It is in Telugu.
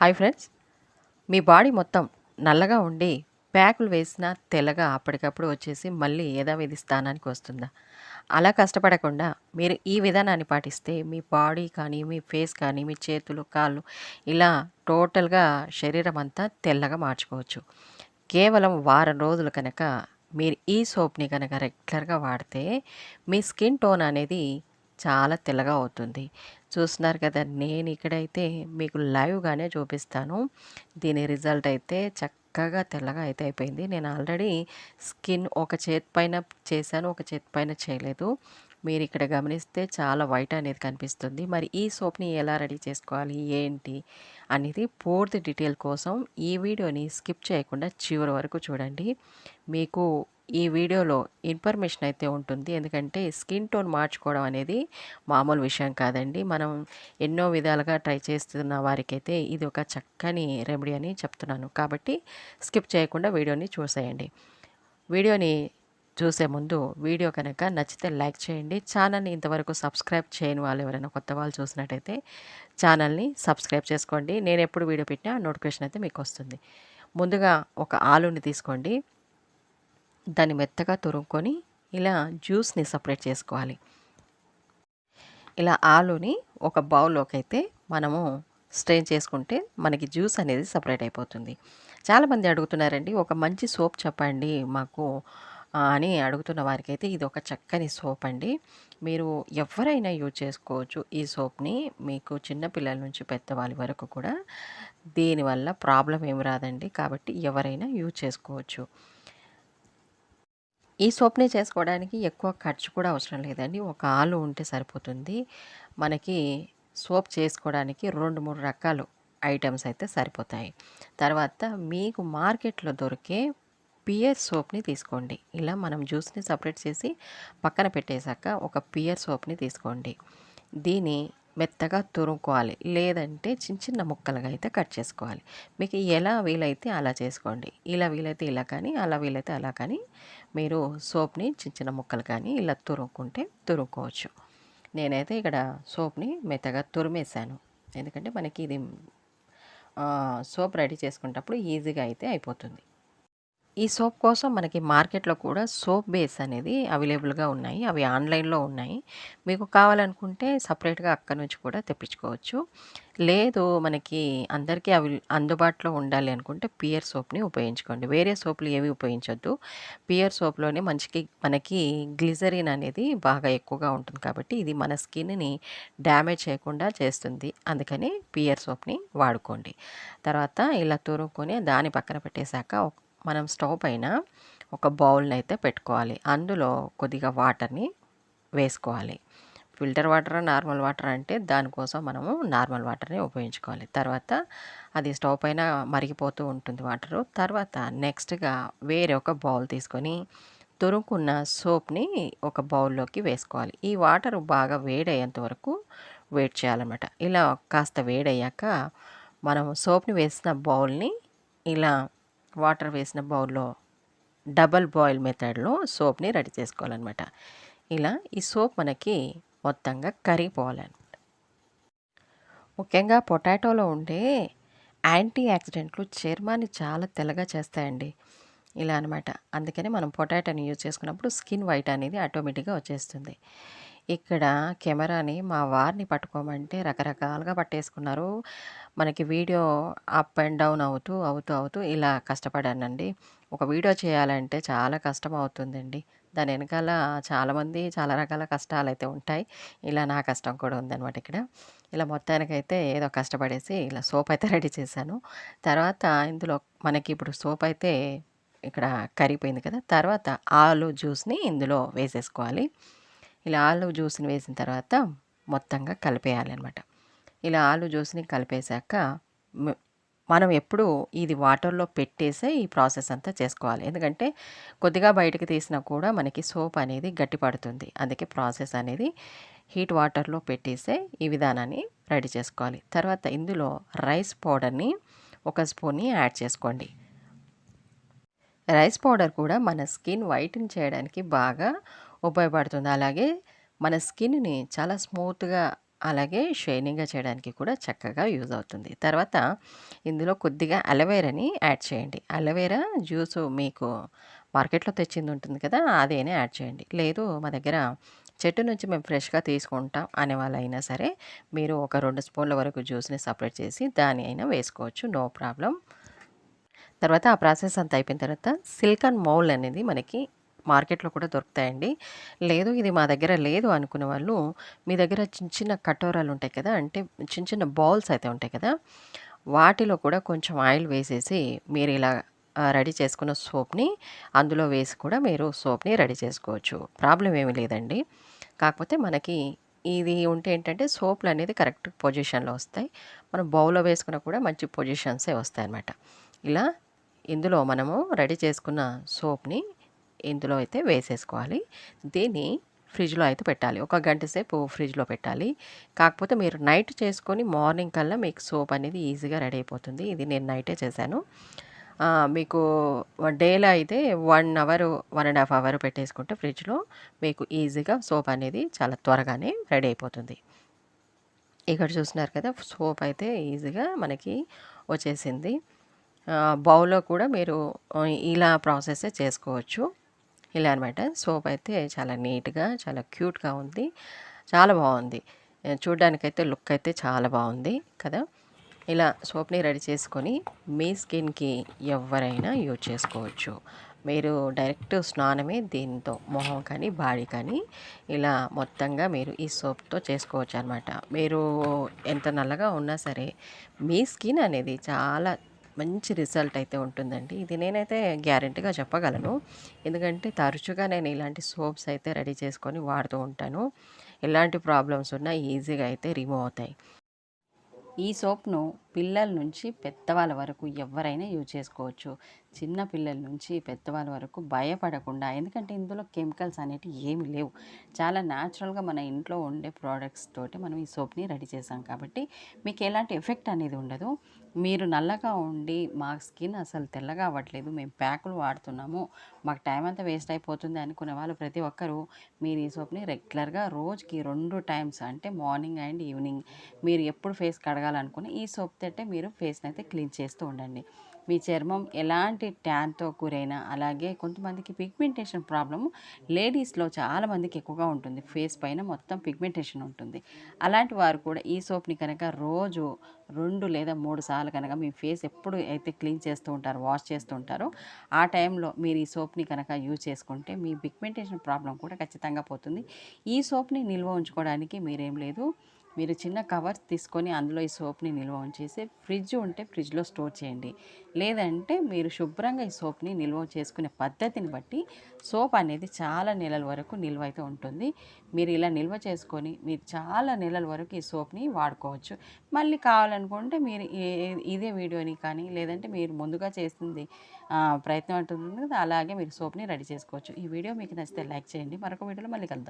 Hi friends. మీ బాడీ మొత్తం నల్లగా ఉండి ప్యాకులు వేసిన తెల్లగా అప్పటికప్పుడు వచ్చేసి మళ్ళీ యథావిధి స్థానానికి వస్తుందా? అలా కష్టపడకుండా మీరు ఈ విధానాన్ని పాటిస్తే మీ బాడీ కానీ మీ ఫేస్ కానీ మీ చేతులు కాళ్ళు ఇలా టోటల్గా శరీరం అంతా తెల్లగా మార్చుకోవచ్చు. కేవలం వారం రోజులు కనుక మీరు ఈ సోప్ని కనుక రెగ్యులర్గా వాడితే మీ స్కిన్ టోన్ అనేది చాలా తెల్లగా అవుతుంది. చూస్తున్నారు కదా నేను ఇక్కడైతే మీకు లైవ్గానే చూపిస్తాను. దీని రిజల్ట్ అయితే చక్కగా తెల్లగా అయితే అయిపోయింది. నేను ఆల్రెడీ స్కిన్ ఒక చేతి పైన చేశాను ఒక చేతి పైన చేయలేదు. మీరు ఇక్కడ గమనిస్తే చాలా వైట్ అనేది కనిపిస్తుంది. మరి ఈ సోప్ని ఎలా రెడీ చేసుకోవాలి ఏంటి అనేది పూర్తి డీటెయిల్ కోసం ఈ వీడియోని స్కిప్ చేయకుండా చివరి వరకు చూడండి. మీకు ఈ వీడియోలో ఇన్ఫర్మేషన్ అయితే ఉంటుంది. ఎందుకంటే స్కిన్ టోన్ మార్చుకోవడం అనేది మామూలు విషయం కాదండి. మనం ఎన్నో విధాలుగా ట్రై చేస్తున్న వారికైతే ఇది ఒక చక్కని రెమెడీ అని చెప్తున్నాను. కాబట్టి స్కిప్ చేయకుండా వీడియోని చూసేయండి. వీడియోని చూసే ముందు వీడియో కనుక నచ్చితే లైక్ చేయండి. ఛానల్ని ఇంతవరకు సబ్స్క్రైబ్ చేయని వాళ్ళు ఎవరైనా కొత్త వాళ్ళు చూసినట్టయితే ఛానల్ని సబ్స్క్రైబ్ చేసుకోండి. నేను ఎప్పుడు వీడియో పెట్టినా నోటిఫికేషన్ అయితే మీకు వస్తుంది. ముందుగా ఒక ఆలుని తీసుకోండి. దాన్ని మెత్తగా తురుముకొని ఇలా జ్యూస్ని సపరేట్ చేసుకోవాలి. ఇలా ఆలుని ఒక బౌల్లోకి అయితే మనము స్ట్రెయిన్ చేసుకుంటే మనకి జ్యూస్ అనేది సపరేట్ అయిపోతుంది. చాలామంది అడుగుతున్నారండి ఒక మంచి సోప్ చెప్పండి మాకు అని అడుగుతున్న వారికి అయితే ఇది ఒక చక్కని సోప్ అండి. మీరు ఎవరైనా యూజ్ చేసుకోవచ్చు ఈ సోప్ని మీకు చిన్నపిల్లల నుంచి పెద్దవాళ్ళ వరకు కూడా దీనివల్ల ప్రాబ్లం ఏమి రాదండి. కాబట్టి ఎవరైనా యూజ్ చేసుకోవచ్చు. ఈ సోప్ని చేసుకోవడానికి ఎక్కువ ఖర్చు కూడా అవసరం లేదండి. ఒక ఆలు ఉంటే సరిపోతుంది. మనకి సోప్ చేసుకోవడానికి రెండు మూడు రకాలు ఐటమ్స్ అయితే సరిపోతాయి. తర్వాత మీకు మార్కెట్లో దొరికే పియర్ సోప్ని తీసుకోండి. ఇలా మనం జ్యూస్ని సపరేట్ చేసి పక్కన పెట్టేశాక ఒక పియర్ సోప్ని తీసుకోండి. దీని మెత్తగా తురుముకోవాలి. లేదంటే చిన్న చిన్న ముక్కలుగా అయితే కట్ చేసుకోవాలి. మీకు ఎలా వీలైతే అలా చేసుకోండి. ఇలా వీలైతే ఇలా కానీ అలా వీలైతే అలా కానీ మీరు సోప్ని చిన్న చిన్న ముక్కలు కానీ ఇలా తురుముకుంటే తురుముకోవచ్చు. నేనైతే ఇక్కడ సోప్ని మెత్తగా తురిమేశాను. ఎందుకంటే మనకి ఇది సోప్ రెడీ చేసుకునేటప్పుడు ఈజీగా అయితే అయిపోతుంది. ఈ సోప్ కోసం మనకి మార్కెట్లో కూడా సోప్ బేస్ అనేది అవైలబుల్గా ఉన్నాయి. అవి ఆన్లైన్లో ఉన్నాయి. మీకు కావాలనుకుంటే సపరేట్గా అక్కడ నుంచి కూడా తెప్పించుకోవచ్చు. లేదు మనకి అందరికీ అవి అందుబాటులో ఉండాలి అనుకుంటే పియర్ సోప్ని ఉపయోగించుకోండి. వేరే సోపులు ఏవి ఉపయోగించొద్దు. పియర్ సోప్లోనే మంచికి మనకి గ్లిజరిన్ అనేది బాగా ఎక్కువగా ఉంటుంది కాబట్టి ఇది మన స్కిన్ని డ్యామేజ్ చేయకుండా చేస్తుంది. అందుకని పియర్ సోప్ని వాడుకోండి. తర్వాత ఇలా తురుముకొని దాని పక్కన పెట్టేశాక మనం స్టవ్ పైన ఒక బౌల్ని అయితే పెట్టుకోవాలి. అందులో కొద్దిగా వాటర్ని వేసుకోవాలి. ఫిల్టర్ వాటర్ నార్మల్ వాటర్ అంటే దానికోసం మనము నార్మల్ వాటర్ని ఉపయోగించుకోవాలి. తర్వాత అది స్టవ్ పైన మరిగిపోతూ ఉంటుంది వాటరు. తర్వాత నెక్స్ట్గా వేరే ఒక బౌల్ తీసుకొని తురుముకున్న సోప్ని ఒక బౌల్లోకి వేసుకోవాలి. ఈ వాటర్ బాగా వేడయ్యేంత వరకు వేడి చేయాలన్నమాట. ఇలా కాస్త వేడయ్యాక మనం సోప్ని వేసిన బౌల్ని ఇలా వాటర్ వేసిన బౌల్లో డబల్ బాయిల్ మెథడ్లో సోప్ని రెడీ చేసుకోవాలన్నమాట. ఇలా ఈ సోప్ మనకి మొత్తంగా కరిగిపోవాలన్నమాట. ముఖ్యంగా పొటాటోలో ఉండే యాంటీ యాక్సిడెంట్లు చర్మాన్ని చాలా తెల్లగా చేస్తాయండి. ఇలా అనమాట అందుకని మనం పొటాటోని యూజ్ చేసుకున్నప్పుడు స్కిన్ వైట్ అనేది ఆటోమేటిక్గా వచ్చేస్తుంది. ఇక్కడ కెమెరాని మా వారిని పట్టుకోమంటే రకరకాలుగా పట్టేసుకున్నారు. మనకి వీడియో అప్ అండ్ డౌన్ అవుతూ అవుతూ అవుతూ ఇలా కష్టపడానండి. ఒక వీడియో చేయాలంటే చాలా కష్టం అవుతుందండి. దాని వెనకాల చాలామంది చాలా రకాల కష్టాలు అయితే ఉంటాయి. ఇలా నా కష్టం కూడా ఉందన్నమాట ఇక్కడ. ఇలా మొత్తానికైతే ఏదో కష్టపడేసి ఇలా సోప్ అయితే రెడీ చేశాను. తర్వాత ఇందులో మనకి ఇప్పుడు సోప్ అయితే ఇక్కడ కరిగిపోయింది కదా! తర్వాత ఆలు జ్యూస్ని ఇందులో వేసేసుకోవాలి. ఇలా ఆలు జ్యూస్ని వేసిన తర్వాత మొత్తంగా కలిపేయాలి అనమాట ఇలా ఆలు జ్యూస్ని కలిపేశాక మనం ఎప్పుడు ఇది వాటర్లో పెట్టేసే ఈ ప్రాసెస్ అంతా చేసుకోవాలి. ఎందుకంటే కొద్దిగా బయటకు తీసినా కూడా మనకి సోప్ అనేది గట్టిపడుతుంది అందుకే ప్రాసెస్ అనేది హీట్ వాటర్లో పెట్టేసే ఈ విధానాన్ని రెడీ చేసుకోవాలి. తర్వాత ఇందులో రైస్ పౌడర్ని ఒక స్పూన్ని యాడ్ చేసుకోండి. రైస్ పౌడర్ కూడా మన స్కిన్ వైట్ని చేయడానికి బాగా ఉపయోగపడుతుంది. అలాగే మన స్కిన్ని చాలా స్మూత్గా అలాగే షైనింగ్గా చేయడానికి కూడా చక్కగా యూజ్ అవుతుంది. తర్వాత ఇందులో కొద్దిగా అలవేరాని యాడ్ చేయండి. అలవేరా జ్యూస్ మీకు మార్కెట్లో తెచ్చింది ఉంటుంది కదా అదేనే యాడ్ చేయండి. లేదు మా దగ్గర చెట్టు నుంచి మేము ఫ్రెష్గా తీసుకుంటాం అనే వాళ్ళైనా సరే మీరు ఒక రెండు స్పూన్ల వరకు జ్యూస్ని సపరేట్ చేసి దాని అయినా వేసుకోవచ్చు. నో ప్రాబ్లం తర్వాత ఆ ప్రాసెస్ అంతా అయిపోయిన తర్వాత సిల్కన్ మౌల్ అనేది మనకి మార్కెట్లో కూడా దొరుకుతాయండి. లేదు ఇది మా దగ్గర లేదు అనుకునే వాళ్ళు మీ దగ్గర చిన్న చిన్న కటోరాలు ఉంటాయి కదా అంటే చిన్న చిన్న బౌల్స్ అయితే ఉంటాయి కదా వాటిలో కూడా కొంచెం ఆయిల్ వేసేసి మీరు ఇలా రెడీ చేసుకున్న సోప్ని అందులో వేసి కూడా మీరు సోప్ని రెడీ చేసుకోవచ్చు. ప్రాబ్లం ఏమీ లేదండి. కాకపోతే మనకి ఇది ఉంటే ఏంటంటే సోప్లు అనేది కరెక్ట్ పొజిషన్లో వస్తాయి. మనం బౌల్లో వేసుకున్న కూడా మంచి పొజిషన్సే వస్తాయి అన్నమాట ఇలా ఇందులో మనము రెడీ చేసుకున్న సోప్ని ఇందులో అయితే వేసేసుకోవాలి. దీన్ని ఫ్రిడ్జ్లో అయితే పెట్టాలి. ఒక గంట సేపు ఫ్రిడ్జ్లో పెట్టాలి. కాకపోతే మీరు నైట్ చేసుకొని మార్నింగ్ కల్లా మీకు సోప్ అనేది ఈజీగా రెడీ అయిపోతుంది. ఇది నేను నైటే చేశాను. మీకు డేలో అయితే one hour one and half hour పెట్టేసుకుంటే ఫ్రిడ్జ్లో మీకు ఈజీగా సోప్ అనేది చాలా త్వరగానే రెడీ అయిపోతుంది. ఇక్కడ చూస్తున్నారు కదా సోప్ అయితే ఈజీగా మనకి వచ్చేసింది. బౌల్లో కూడా మీరు ఇలా ప్రాసెస్ చేసుకోవచ్చు. ఇలా అనమాట సోప్ అయితే చాలా నీట్గా చాలా క్యూట్గా ఉంది. చాలా బాగుంది. చూడ్డానికైతే లుక్ అయితే చాలా బాగుంది కదా. ఇలా సోప్ని రెడీ చేసుకొని మీ స్కిన్కి ఎవరైనా యూజ్ చేసుకోవచ్చు. మీరు డైరెక్ట్ స్నానమే దీంతో మొహం కానీ బాడీ కానీ ఇలా మొత్తంగా మీరు ఈ సోప్తో చేసుకోవచ్చు అనమాట మీరు ఎంత నల్లగా ఉన్నా సరే మీ స్కిన్ అనేది చాలా మంచి రిజల్ట్ అయితే ఉంటుందండి. ఇది నేనైతే గ్యారెంటీగా చెప్పగలను. ఎందుకంటే తరచుగా నేను ఇలాంటి సోప్స్ అయితే రెడీ చేసుకొని వాడుతూ ఉంటాను. ఎలాంటి ప్రాబ్లమ్స్ ఉన్నా ఈజీగా అయితే రిమూవ్ అవుతాయి. ఈ సోప్ను పిల్లల నుంచి పెద్దవాళ్ళ వరకు ఎవరైనా యూజ్ చేసుకోవచ్చు. చిన్న పిల్లల నుంచి పెద్దవాళ్ళ వరకు భయపడకుండా ఎందుకంటే ఇందులో కెమికల్స్ అనేటివి ఏమి లేవు. చాలా న్యాచురల్గా మన ఇంట్లో ఉండే ప్రోడక్ట్స్ తోటి మనం ఈ సోప్ని రెడీ చేసాం కాబట్టి మీకు ఎలాంటి ఎఫెక్ట్ అనేది ఉండదు. మీరు నల్లగా ఉండి మా స్కిన్ అసలు తెల్లగా అవ్వట్లేదు మేము ప్యాకులు వాడుతున్నాము మాకు టైం అంతా వేస్ట్ అయిపోతుంది అనుకునే వాళ్ళు ప్రతి ఒక్కరూ మీరు ఈ సోప్ని రెగ్యులర్గా రోజుకి రెండు టైమ్స్ అంటే మార్నింగ్ అండ్ ఈవినింగ్ మీరు ఎప్పుడు ఫేస్ కడగాలనుకుని ఈ సోప్ తోటే మీరు ఫేస్ని అయితే క్లీన్ చేస్తూ ఉండండి. మీ చర్మం ఎలాంటి ట్యాన్తో గురైనా అలాగే కొంతమందికి పిగ్మెంటేషన్ ప్రాబ్లము లేడీస్లో చాలామందికి ఎక్కువగా ఉంటుంది. ఫేస్ పైన మొత్తం పిగ్మెంటేషన్ ఉంటుంది. అలాంటి వారు కూడా ఈ సోప్ని కనుక రోజు రెండు లేదా మూడు సార్లు కనుక మీ ఫేస్ ఎప్పుడు అయితే క్లీన్ చేస్తూ ఉంటారో వాష్ చేస్తూ ఉంటారో ఆ టైంలో మీరు ఈ సోప్ని కనుక యూజ్ చేసుకుంటే మీ పిగ్మెంటేషన్ ప్రాబ్లం కూడా ఖచ్చితంగా పోతుంది. ఈ సోప్ని నిల్వ ఉంచుకోవడానికి మీరేం లేదు మీరు చిన్న కవర్స్ తీసుకొని అందులో ఈ సోప్ని నిల్వ ఉంచేసి ఫ్రిడ్జ్ ఉంటే ఫ్రిడ్జ్లో స్టోర్ చేయండి. లేదంటే మీరు శుభ్రంగా ఈ సోప్ని నిల్వ చేసుకునే పద్ధతిని బట్టి సోప్ అనేది చాలా నెలల వరకు నిల్వ అయితే ఉంటుంది. మీరు ఇలా నిల్వ చేసుకొని మీరు చాలా నెలల వరకు ఈ సోప్ని వాడుకోవచ్చు. మళ్ళీ కావాలనుకుంటే మీరు ఇదే వీడియోని కానీ లేదంటే మీరు ముందుగా చేసింది ప్రయత్నం ఉంటుంది కదా అలాగే మీరు సోప్ని రెడీ చేసుకోవచ్చు. ఈ వీడియో మీకు నచ్చితే లైక్ చేయండి. మరొక వీడియోలో మళ్ళీ కలుద్దాం.